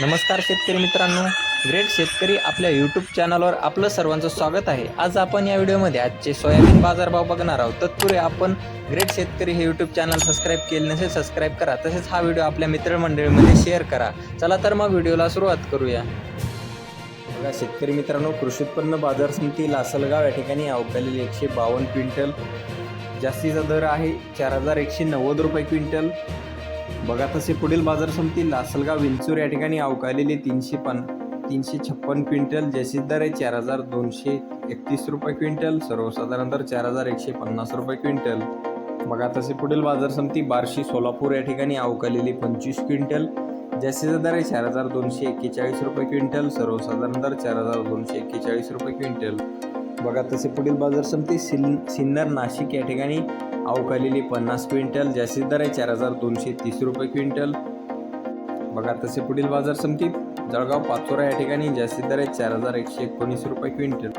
नमस्कार शेतकरी मित्रांनो. ग्रेट शेतकरी आपल्या यूट्यूब चॅनलवर आपलं सर्वांचं स्वागत आहे. आज आपण या व्हिडिओमध्ये आजचे सोयाबीन बाजारभाव बघणार आहोत. तत्पूर्वी आपण ग्रेट शेतकरी हे यूट्यूब चॅनल सबस्क्राईब केले नसेल सबस्क्राईब करा. तसेच हा व्हिडिओ आपल्या मित्रमंडळीमध्ये शेअर करा. चला तर मग व्हिडिओला सुरुवात करूया. बघा शेतकरी मित्रांनो कृषी उत्पन्न बाजार समिती लासलगाव या ठिकाणी अवकालेले एकशे बावन्न क्विंटल जास्तीचा दर आहे. चार हजार एकशे नव्वद रुपये क्विंटल. बघा तसे पुढील बाजार समिती लासलगाव विंचूर या ठिकाणी अवकाळलेले तीनशे पन तीनशे छप्पन क्विंटल जैसे दर आहे चार हजार दोनशे एकतीस रुपये क्विंटल सर्वसाधारण दर चार हजार एकशे पन्नास रुपये क्विंटल. बघा तसे पुढील बाजार समिती बार्शी सोलापूर या ठिकाणी अवकाळलेली पंचवीस क्विंटल जास्तीचा दर आहे चार हजार दोनशे एक्केचाळीस रुपये क्विंटल सर्वसाधारण दर चार हजार दोनशे एक्केचाळीस रुपये क्विंटल. बघा तसे पुढील बाजार समिती सिन सिन्नर नाशिक या ठिकाणी अवकालेली पन्नास क्विंटल जास्तीत दर आहे चार हजार दोनशे तीस रुपये क्विंटल. बघा तसे पुढील बाजार समितीत जळगाव पाचोरा या ठिकाणी जास्तीत दर आहे चार हजार एकशे एकोणीस रुपये क्विंटल.